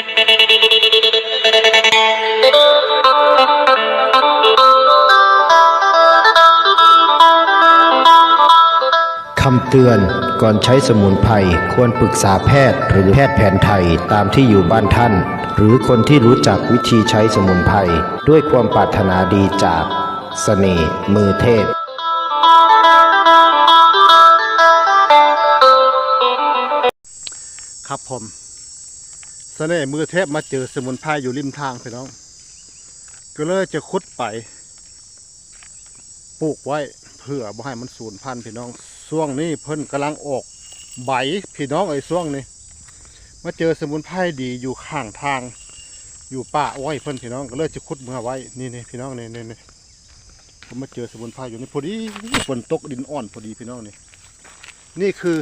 คำเตือนก่อนใช้สมุนไพรควรปรึกษาแพทย์หรือแพทย์แผนไทยตามที่อยู่บ้านท่าน หรือคนที่รู้จักวิธีใช้สมุนไพรด้วยความปรารถนาดีจากเสน่ห์มือเทพ ครับผม สน่ห์มือเทพมาเจอสมุนไพรอยู่ริมทางพี่น้อง ก็เลยจะขุดไปปลูกไว้เพื่อบ่ให้มันสูญพันธุ์พี่น้องช่วงนี้เพิ่นกำลังออกใบพี่น้องไอ้ช่วงนี้มาเจอสมุนไพรดีอยู่ข้างทาง อยู่ป่าอ้อยเพิ่นพี่น้องก็เลยจะขุดมาไว้นี่นี่พี่น้องนี่นี่นี่ผมมาเจอสมุนไพรอยู่นี่พอดีฝนตกดินอ่อนพอดีพี่น้องนี่นี่คือ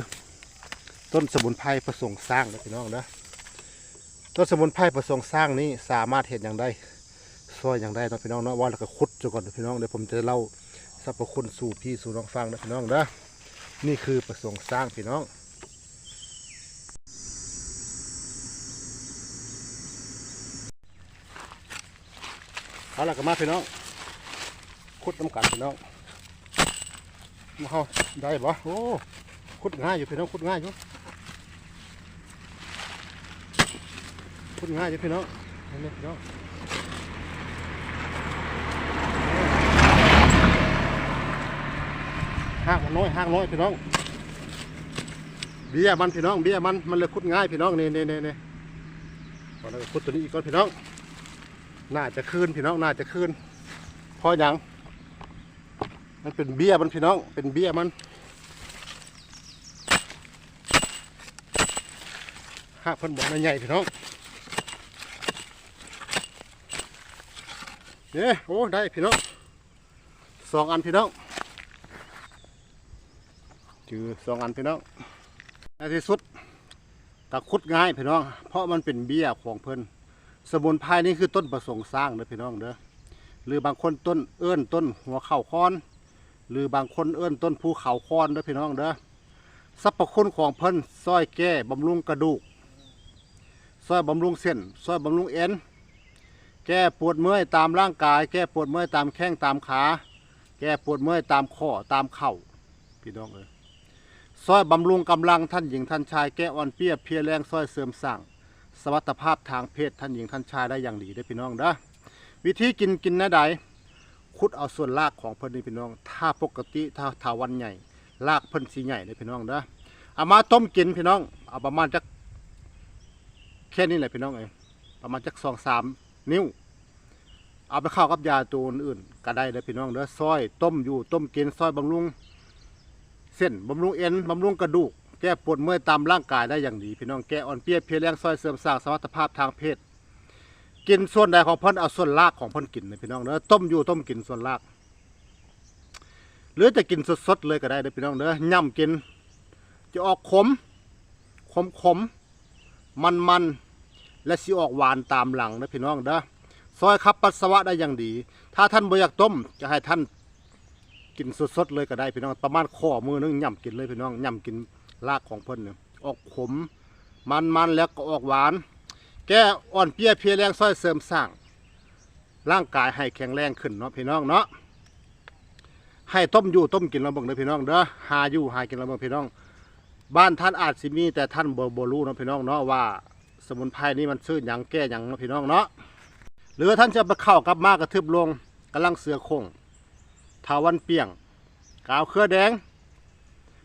ต้นสมุนไพรประสงค์สร้างนะพี่น้องนะ ต้นสมุนไพรประสงค์สร้างนี้สามารถเห็นอย่างได้ซอยอย่างได้นะพี่น้องเนาะว่าแล้วก็ขุดจนก่อนนพี่น้องเดี๋ยวผมจะเล่าสรรพคุณสู่พี่สู่น้องฟังนะพี่น้องนะนี่คือประสงค์สร้างพี่น้องเอาละก็มาพี่น้องขุดน้ำกันพี่น้องมาเข้าได้ปะโอ้ขุดง่ายอยู่พี่น้องขุดง่ายอยู่ ขุดง่ายอยู่พี่น้องนี่พี่น้องหากมันน้อยหากน้อยพี่น้อง เบี้ยมันพี่น้อง เบี้ยมันมันเลยขุดง่ายพี่น้องนี่นี่นี่นี่ตอนนี้ขุดตัวนี้อีกก่อนพี่น้อง น่าจะคืนพี่น้องน่าจะคืนเพออย่างมันเป็นเบี้ยมันพี่น้อง เป็นเบี้ยมันห้าพันบาทใหญ่พี่น้อง เนี่ยโอ้ได้พี่น้องสองอันพี่น้องจือสองอันพี่น้องในที่สุดตะคุดง่ายพี่น้อง เพราะมันเป็นเบี้ยของเพิ่นสมุนไพรนี่คือต้นประสงค์สร้างเด้อพี่น้องเด้อหรือบางคนต้นเอื้อนต้นหัวเข่าค้อน หรือบางคนเอื้อนต้นภูเขาค้อนเด้อพี่น้องเด้อสรรพคุณของเพิ่นซอยแก้บำรุงกระดูกซอยบำรุงเส้นซอยบำรุงเอ็น แก้ปวดเมื่อยตามร่างกาย แก้ปวดเมื่อยตามแข้งตามขา แก้ปวดเมื่อยตามข้อตามเข่าพี่น้องเอ้ยซอยบำรุงกำลังท่านหญิงท่านชายแก้อ่อนเปรี้ยเพียแรงซอยเสริมสร้างสมรรถภาพทางเพศท่านหญิงท่านชายได้อย่างดีได้พี่น้องเด้อวิธีกินกินนะใดขุดเอาส่วนรากของเพิ่นนี่พี่น้อง ถ้าปกติถ้าถาวันใหญ่รากเพิ่นสีใหญ่เลยพี่น้องเด้อเอามาต้มกินพี่น้อง เอาประมาณจักแค่นี้แหละพี่น้องเองประมาณจักสองสาม นิ้ว เอาไปเข้ากับยาตัวอื่นก็ได้เลยพี่น้องเด้อซอยต้มอยู่ต้มกินซอยบำรุง เส้นบำรุงเอ็นบำรุงกระดูก แก้ปวดเมื่อยตามร่างกายได้อย่างดี พี่น้องแก้อ่อนเพลียเพลียแรงซอยเสริมสร้างสมรรถภาพทางเพศ กินส่วนใดของเพิ่นเอาส่วนรากของเพิ่นกินเลยพี่น้องเด้อต้มอยู่ต้มกินส่วนรากหรือจะกินสดๆเลยก็ได้เด้อพี่น้องเด้อย่ำกิน จะออกขมขมขมมันมัน และสิออกหวานตามหลังนะพี่น้องเด้อซอยขับปัสสาวะได้อย่างดี ถ้าท่านบ่อยากต้มจะให้ท่านกินสดๆเลยก็ได้พี่น้อง ประมาณข้อมือนึงย่ำกินเลยพี่น้องย่ำกินรากของเพิ่นเนี่ยออกขม มันมันๆแล้วก็ออกหวาน แก้อ่อนเพลียเพลียแรงซอยเสริมสร้าง ร่างกายให้แข็งแรงขึ้นเนาะพี่น้องเนาะให้ต้มอยู่ต้มกินล้วเบิ่งเด้อพี่น้องเด้อหาอยู่หากินล้วเบิ่งพี่น้อง บ้านท่านอาจสิมีแต่ท่านบ่บ่รู้เนาะพี่น้องเนาะว่า สมุนไพรนี่มันชื่อหยังแก้หยังเนาะพี่น้องเนาะหรือท่านจะไปเข้ากับมากระทึบลงกำลังเสือคงทาวันเปียงกาวเครือแดง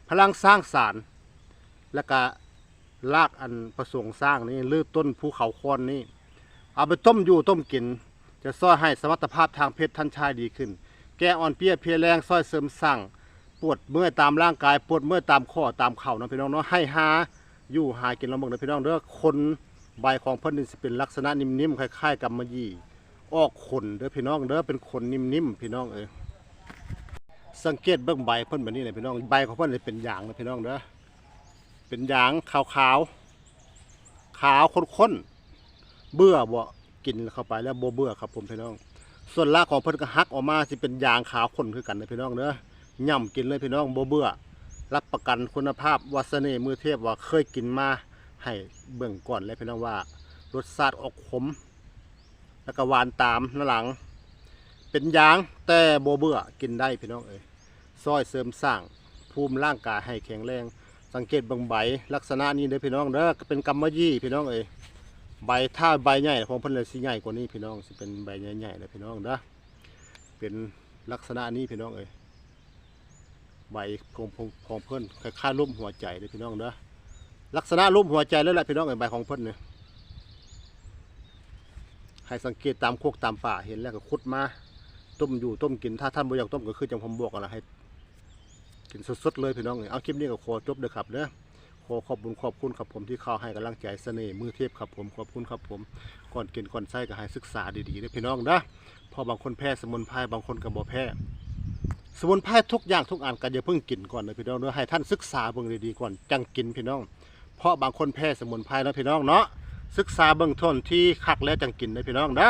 พลังสร้างสารและก็รากอันประสงค์สร้างนี่หรือต้นภูเขาคอนนี่เอาไปต้มอยู่ต้มกิน จะช่วยให้สมรรถภาพทางเพศท่านชายดีขึ้น แก้อ่อนเปียเพลียแรงซอยเสริมสร้างปวดเมื่อยตามร่างกายปวดเมื่อยตามข้อตามเข่านะพี่น้องเนาะให้หาอยู่หากินลำบากนะพี่น้องเด้อคน ใบของเพิ่นนี่สิเป็นลักษณะนิ่มๆคล้ายๆกับมะยี่ออกขนเด้อพี่น้องเด้อเป็นขนนิ่มๆพี่น้องเอ้ยสังเกตเบื้องใบเพิ่นแบบนี้เลยพี่น้องใบของเพิ่นเลยเป็นหยางนะพี่น้องเด้อเป็นหยางขาวๆขาวข้นๆเบื่อบ่กินเข้าไปแล้วบ่เบื่อครับผมพี่น้อง ส่วนรากของเพิ่นก็หักออกมาสิเป็นยางขาวข้นคือกันนะพี่น้องเด้อย่ำกินเลยพี่น้องบ่เบื่อรับประกันคุณภาพวาสเน่มือเทพว่าเคยกินมา ให้เบิ่งก่อนเลยพี่น้องว่ารสชาติออกขม แล้วก็หวานตามหลัง เป็นยางแต่โบเบื่อกินได้พี่น้องเอ้ยซอยเสริมสร้างภูมิร่างกายให้แข็งแรง สังเกตบางใบลักษณะนี้เด้อพี่น้องเด้อเป็นกำมะยี่พี่น้องเอ้ยใบถ้าใบใหญ่ของเพิ่นเลยสิใหญ่กว่านี้พี่น้องสิเป็นใบใหญ่ๆเลยพี่น้องเด้อเป็นลักษณะนี้พี่น้องเอ้ยใบของของของเพิ่นคล้ายๆรูปหัวใจเลยพี่น้องเด้อ ลักษณะรูปหัวใจแล้วแหละพี่น้องเอ้ยใบของเพิ่นเนี่ยให้สังเกตตามโคกตามป่าเห็นแล้วก็ขุดมาต้มอยู่ต้มกินถ้าท่านบ่อยากต้มก็คือจังผมบอกกันละให้กินสดๆเลยพี่น้องเอ้ยเอาคลิปนี้ก็ขอจบเด้อครับเด้อขอขอบคุณขอบคุณครับผมที่เข้าให้กำลังใจเสน่ห์มือเทพครับผมขอบคุณครับผมก่อนกินก่อนใช้ก็ให้ศึกษาดีๆเด้อพี่น้องนะพอบางคนแพ้สมุนไพรบางคนก็บ่แพ้สมุนไพรทุกอย่างทุกอันก็อย่าเพิ่งกินก่อนนะพี่น้องเด้อให้ท่านศึกษาเบิ่งดีๆก่อนจังกินพี่น้อง เพราะบางคนแพ้สมุนไพรนะพี่น้องเนาะศึกษาเบื้องต้นที่คักแล้วจังกินนะพี่น้องนะ